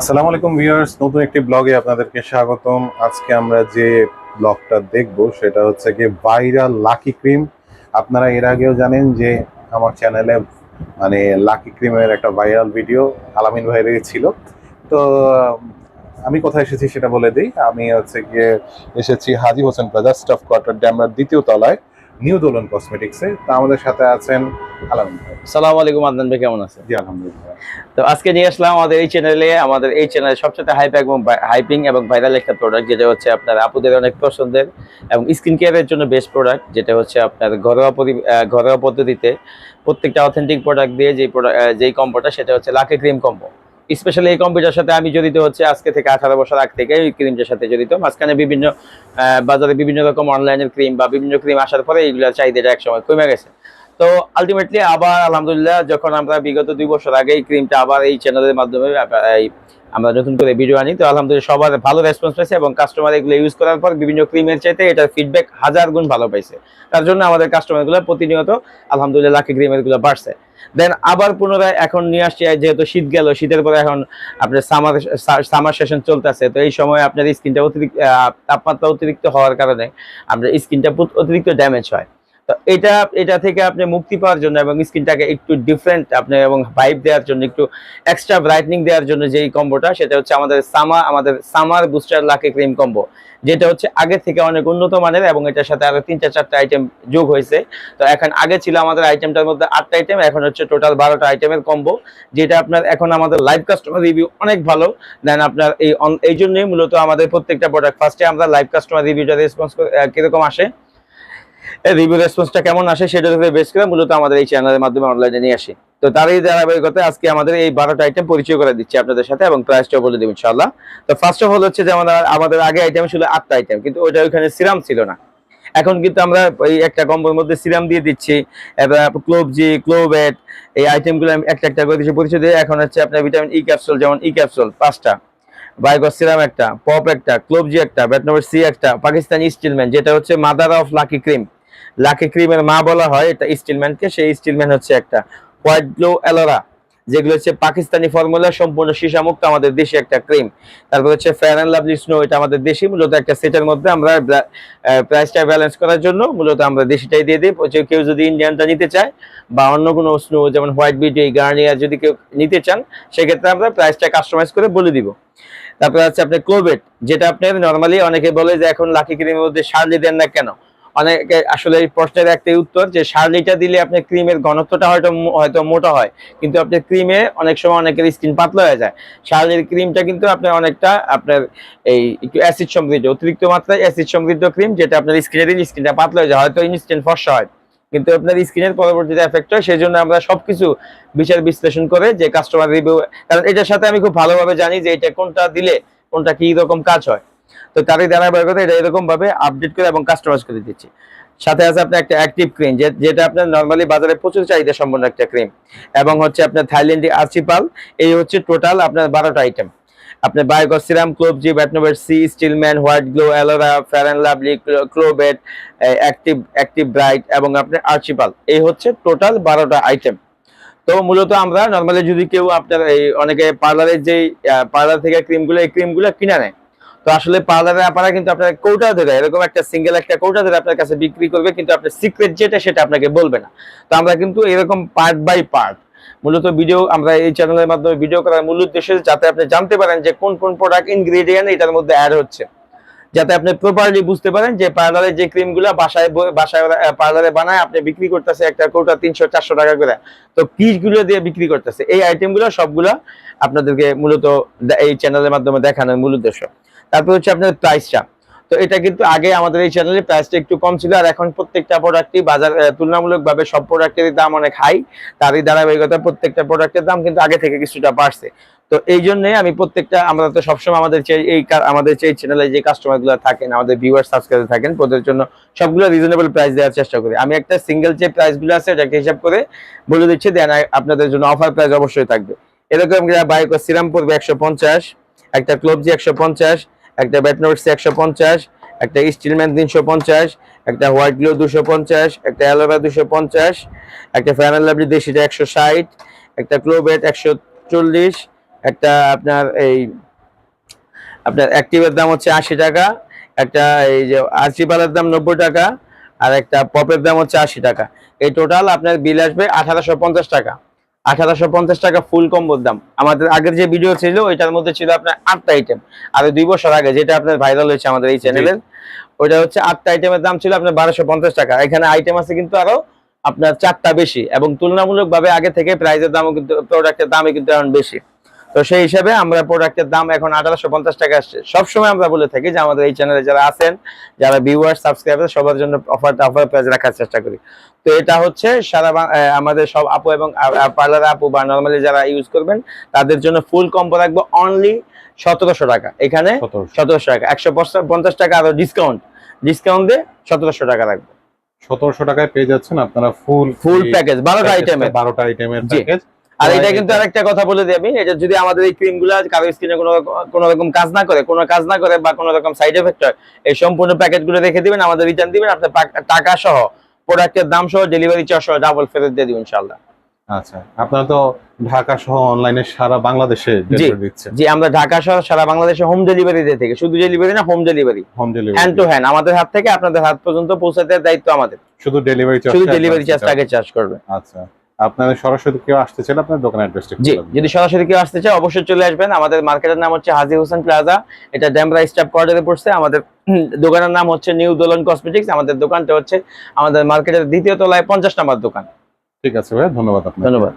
আসসালামু আলাইকুম ভিউয়ার্স, নতুন একটি ব্লগে আপনাদেরকে স্বাগতম। আজকে আমরা যে ব্লগটা দেখব সেটা হচ্ছে কি ভাইরাল লাকি ক্রিম। আপনারা এর আগেও জানেন যে আমার চ্যানেলে মানে লাকি ক্রিমের একটা ভাইরাল ভিডিও আলামিন ভাইয়ের ছিল। তো আমি কোথায় এসেছি সেটা বলে দিই। আমি হচ্ছে গিয়ে এসেছি Haji Hossain plaza staff quarter ড্যামরার দ্বিতীয় তলায়, নিউ দোলন কসমেটিক্সে। তো আমাদের সাথে আছেন সালাম আলাইকুম আদনান ভাই কেমন আছেন? জি আলহামদুলিল্লাহ। তো আজকে নিয়ে আসলাম আমাদের এই চ্যানেলে আমাদের এই চ্যানেলে সবচেয়ে হাইপ এবং হাইপিং এবং ভাইরাল একটা প্রোডাক্ট যেটা হচ্ছে আপনার আপুদের অনেক পছন্দের এবং স্কিন কেয়ারের জন্য বেস্ট প্রোডাক্ট যেটা হচ্ছে আপনার ঘরোয়া ঘরোয়া পদ্ধতিতে প্রত্যেকটা অথেন্টিক প্রোডাক্ট দিয়ে যে প্রোডাক্ট যেই কম্বোটা সেটা হচ্ছে লাকি ক্রিম কম্বো স্পেশালি এই কম্পিউটার সাথে আমি জড়িত হচ্ছে আজকে থেকে আঠারো বছর আগ থেকে এই ক্রিমটার সাথে জড়িত। মাঝখানে বিভিন্ন বাজারে বিভিন্ন রকম অনলাইনের ক্রিম বা বিভিন্ন ক্রিম আসার পরে এইগুলোর চাহিদাটা একসময় কমে গেছে। তো আলটিমেটলি আবার আলহামদুলিল্লাহ যখন আমরা বিগত দুই বছর আগে এই ক্রিমটা আবার এই চ্যানেলের মাধ্যমে আমরা নতুন করে ভিডিও আনি, তো আলহামদুলিল্লাহ সবার ভালো রেসপন্স পাইছে এবং কাস্টমার এগুলো ইউজ করার পর বিভিন্ন ক্রিমের চাইতে এটার ফিডব্যাক হাজার গুণ ভালো পাইছে। তার জন্য আমাদের কাস্টমারগুলো প্রতিনিয়ত আলহামদুলিল্লাহ লাকি ক্রিমেরগুলো বাড়ছে। দেন আবার পুনরায় এখন নিয়ে আসছি যেহেতু শীত গেল, শীতের পরে এখন আপনার সামার সামার সেশন চলতেছে, তো এই সময় আপনার স্কিনটা অতিরিক্ত তাপমাত্রা অতিরিক্ত হওয়ার কারণে আপনার স্কিনটা অতিরিক্ত ড্যামেজ হয়। তো এটা এটা থেকে আপনি মুক্তি পাওয়ার জন্য এবং স্কিনটাকে একটু ডিফারেন্ট আপনি এবং ভাইব দেওয়ার জন্য, একটু এক্সট্রা ব্রাইটনিং দেওয়ার জন্য যেই কম্বোটা সেটা হচ্ছে আমাদের সামা, আমাদের summer booster lucky cream combo যেটা হচ্ছে আগে থেকে অনেক উন্নত মানের এবং এটার সাথে আরও তিনটা চারটা আইটেম যোগ হয়েছে। তো এখন আগে ছিল আমাদের আইটেমটার মধ্যে আটটা আইটেম এখন হচ্ছে টোটাল বারোটা আইটেমের কম্বো যেটা আপনার এখন আমাদের লাইভ কাস্টমার রিভিউ অনেক ভালো। দেন আপনার এই এই জন্যই মূলত আমাদের প্রত্যেকটা প্রোডাক্ট ফার্স্টে আমরা লাইভ কাস্টমার রিভিউটা রেসপন্স কীরকম আসে? রিভিউ রেসপন্সটা কেমন আসে সেটা উপরে বেস করে মূলত আমাদের এই চ্যানেলের মাধ্যমে অনলাইনে নিয়ে আসি। তো তারই ধারাবাহিকতা আজকে আমাদের এই বারোটা আইটেম পরিচয় করে দিচ্ছি আপনাদের সাথে এবং প্রাইসটাও বলে দেবো ইনশাল্লাহ তো ফার্স্ট অফ অল হচ্ছে যে আমাদের আমাদের আগে আইটেম ছিল আটটা আইটেম কিন্তু ওইটা ওইখানে সিরাম ছিল না। এখন কিন্তু আমরা এই একটা কম্বোর মধ্যে সিরাম দিয়ে দিচ্ছি ক্লোবজি ক্লোবেট এই আইটেমগুলো আমি একটা একটা করে দিচ্ছি। পরিচয় দিয়ে এখন হচ্ছে আপনার ভিটামিন ই ক্যাপসুল যেমন ই ক্যাপসুল পাঁচটা। বায়োগস সিরাম একটা পপ একটা ক্লোবজি একটা ব্যাট নম্বর সি একটা পাকিস্তানি স্টিলম্যান যেটা হচ্ছে mother of lucky cream lucky ক্রিমের মা বলা হয়, এটা স্টিলম্যানকে সেই স্টিলম্যান হচ্ছে একটা হোয়াইট গ্লো অ্যালোরা যেগুলো হচ্ছে পাকিস্তানি ফর্মুলা সম্পূর্ণ সীসামুক্ত আমাদের দেশি একটা ক্রিম তারপর হচ্ছে ফেয়ার অ্যান্ড লাভলি স্নো এটা আমাদের দেশি, মূলত একটা সেটের মধ্যে আমরা প্রাইসটা ব্যালেন্স করার জন্য মূলত আমরা দেশিটাই দিয়ে দিই। কেউ যদি ইন্ডিয়ানটা নিতে চায় বা অন্য কোনো স্নো যেমন হোয়াইট বিউটি গার্নিয়ার যদি কেউ নিতে চান, সেক্ষেত্রে আমরা প্রাইসটা কাস্টমাইজ করে বলে দিব। তারপরে হচ্ছে আপনার ক্লোবেট যেটা আপনার নর্মালি অনেকে বলে যে এখন লাকি ক্রিমের মধ্যে সারলি দেন না কেন? অনেকে আসলে এই প্রশ্নের একটাই উত্তর যে সারলিটা দিলে আপনার ক্রিমের ঘনত্বটা হয়তো হয়তো মোটা হয়। কিন্তু আপনার ক্রিমে অনেক সময় অনেকের স্কিন পাতলা হয়ে যায়। সারলির ক্রিমটা কিন্তু আপনার অনেকটা আপনার এই একটু অ্যাসিড সমৃদ্ধ, অতিরিক্ত মাত্রায় অ্যাসিড সমৃদ্ধ ক্রিম যেটা আপনার স্কিনে দিলে স্কিনটা পাতলা হয়ে যায়, হয়তো ইনস্ট্যান্ট ফর্সা হয়। কিন্তু আপনার স্কিনের পরবর্তীতে এফেক্ট হয় সেই জন্য আমরা সবকিছু বিচার বিশ্লেষণ করে যে কাস্টমার রিভিউ কারণ এটার সাথে আমি খুব ভালোভাবে জানি যে এটা কোনটা দিলে কোনটা কি রকম কাজ হয়। তো তারই ধারাবাহিকতা এটা এরকম ভাবে আপডেট করে এবং কাস্টমাইজ করে দিচ্ছি। সাথে আছে আপনার একটা অ্যাক্টিভ ক্রিম যেটা আপনার নর্মালি বাজারে প্রচুর চাহিদা সম্পন্ন একটা ক্রিম এবং হচ্ছে আপনার থাইল্যান্ডি আর্চিপাল, এই হচ্ছে টোটাল আপনার বারোটা আইটেম আপনার বায়োগস serum ক্লোবজি Betnovate C, Stillman, white glow, Ellora fair and lovely ক্লোবেট active active bright এবং আপনার আর্চিপাল। এই হচ্ছে টোটাল বারোটা আইটেম তো মূলত আমরা নর্মালি যদি কেউ আপনার এই অনেকে পার্লারের যেই পার্লার থেকে ক্রিমগুলো এই ক্রিমগুলো কিনে নেয় তো আসলে পার্লারে আপনারা কিন্তু আপনার কৌটা ধরে এরকম একটা সিঙ্গেল একটা কৌটা ধরে আপনার কাছে বিক্রি করবে, কিন্তু আপনার সিক্রেট যেটা সেটা আপনাকে বলবে না। তো আমরা কিন্তু এরকম পার্ট বাই পার্ট মূলত ভিডিও আমরা এই চ্যানেলের মাধ্যমে ভিডিও করার মূল উদ্দেশ্য যাতে আপনি জানতে পারেন যে কোন কোন প্রোডাক্ট ইনগ্রেডিয়েন্ট এটার মধ্যে অ্যাড হচ্ছে। যাতে আপনি প্রপারলি বুঝতে পারেন যে পার্লারে যে ক্রিমগুলো বাসায় বাসায় পার্লারে বানায়, আপনি বিক্রি করতেছে একটা কৌটা তিনশো, চারশো টাকা করে। তো পিসগুলো দিয়ে বিক্রি করতেছে। এই আইটেমগুলো সবগুলো আপনাদেরকে মূলত এই চ্যানেলের মাধ্যমে দেখানোর মূল উদ্দেশ্য। তারপর হচ্ছে আপনার প্রাইসটা তো এটা কিন্তু আগে আমাদের এই চ্যানেলে প্রাইসটা একটু কম ছিল, আর এখন প্রত্যেকটা প্রোডাক্টই বাজার তুলনামূলকভাবে সব প্রোডাক্টের দাম অনেক হাই তারই ধারাবাহিকতা প্রত্যেকটা প্রোডাক্টের দাম কিন্তু আগে থেকে কিছুটা বাড়ছে। তো এই জন্য আমি প্রত্যেকটা, আমরা তো সবসময় আমাদের যে এই আমাদের যে চ্যানেলে যে কাস্টমারগুলো থাকেন, আমাদের ভিউয়ার সাবস্ক্রাইবার থাকেন ওদের জন্য সবগুলো রিজনেবল প্রাইস দেওয়ার চেষ্টা করি। আমি একটা সিঙ্গেল যে প্রাইসগুলো আছে এটাকে হিসাব করে বলে দিচ্ছি, দেন আপনাদের জন্য অফার প্রাইস অবশ্যই থাকবে। এরকম বায়োকো সিরাম পড়বে একশো পঞ্চাশ, একটা ক্লোবজি একশো পঞ্চাশ একটা ব্যাটনোটস একশো পঞ্চাশ, একটা স্টিলম্যান তিনশো পঞ্চাশ, একটা হোয়াইট গ্লো দুশো পঞ্চাশ, একটা অ্যালোভেরা দুশো পঞ্চাশ, একটা ফ্যানাল লাভলি দেশিটা একশো ষাট, একটা ক্লোবেট একশো চল্লিশ, একটা আপনার এই আপনার অ্যাক্টিভের দাম হচ্ছে আশি টাকা, একটা এই যে আরসিপালের দাম নব্বই টাকা, আর একটা পপের দাম হচ্ছে আশি টাকা। এই টোটাল আপনার বিল আসবে আঠারোশো পঞ্চাশ টাকা। আঠারোশো পঞ্চাশ টাকা ফুল কম্বোর দাম। আমাদের আগের যে ভিডিও ছিল ওইটার মধ্যে ছিল আপনার আটটা আইটেম আর দুই বছর আগে যেটা আপনার ভাইরাল হয়েছে আমাদের এই চ্যানেলের ওইটা হচ্ছে আটটা আইটেমের দাম ছিল আপনার বারোশো পঞ্চাশ টাকা। এখানে আইটেম আছে কিন্তু আরও আপনার চারটা বেশি এবং তুলনামূলক ভাবে আগে থেকে প্রাইজের দামও কিন্তু প্রোডাক্টের দামই কিন্তু এখন বেশি। তো সেই হিসাবে আমরা প্রোডাক্টের দাম এখন আঠারোশো পঞ্চাশ টাকা আসছে। সবসময় আমরা বলে থাকি যে আমাদের এই চ্যানেলে যারা আছেন যারা ভিউয়ার সাবস্ক্রাইবার সবার জন্য অফার অফার প্রাইস রাখার চেষ্টা করি। তো এটা হচ্ছে সারা আমাদের সব আপু এবং পার্লার আপু বা নর্মালি যারা ইউজ করবেন তাদের জন্য ফুল কম্বো রাখব অনলি সতেরোশো টাকা। এখানে সতেরোশো। টাকা। একশো পঞ্চাশ টাকা আরও ডিসকাউন্ট ডিসকাউন্ট দিয়ে সতেরোশো টাকা রাখব। সতেরোশো টাকায় পেয়ে যাচ্ছেন আপনারা ফুল ফুল প্যাকেজ বারোটা আইটেমের বারোটা আইটেমের। প্যাকেজ আর এটা এটা- কিন্তু আরেকটা কথা বলে দিই আমি এটা যদি আমাদের এই ক্রিমগুলা কারও স্কিনে কোনো কোনো রকম কাজ না করে কোনো কাজ না করে বা কোনো রকম সাইড এফেক্ট হয় এই সম্পূর্ণ প্যাকেজগুলো রেখে দিবেন আমাদের রিটার্ন দিবেন আপনার টাকা সহ প্রোডাক্টের দাম সহ ডেলিভারি চার্জ সহ ডাবল ফেরত দিয়ে দিবেন ইনশাল্লাহ আচ্ছা আপনারা তো ঢাকা সহ অনলাইনে সারা বাংলাদেশে দিচ্ছেন। জি আমরা ঢাকা সহ সারা বাংলাদেশে হোম ডেলিভারি দিয়ে থেকে। শুধু ডেলিভারি না home delivery home delivery hand to hand আমাদের হাত থেকে আপনাদের হাত পর্যন্ত পৌঁছাতে দায়িত্ব আমাদের। শুধু ডেলিভারি চার্জ শুধু ডেলিভারি চার্জ আগে চার্জ করবে। আচ্ছা। আপনাদের সরাসরি কেউ আসতে চাইলে আপনার দোকানের অ্যাড্রেসটা জি যদি সরাসরি কেউ আসতে চায় অবশ্যই চলে আসবেন। আমাদের মার্কেটের নাম হচ্ছে হাজি হোসেন প্লাজা। এটা ড্যামরা স্টাফ কোয়ার্টারে পড়ছে। আমাদের দোকানের নাম হচ্ছে নিউ দোলন কসমেটিক্স। আমাদের দোকানটা হচ্ছে আমাদের মার্কেটের দ্বিতীয় তলায় পঞ্চাশ নাম্বার দোকান। ঠিক আছে ভাই ধন্যবাদ আপনার ধন্যবাদ।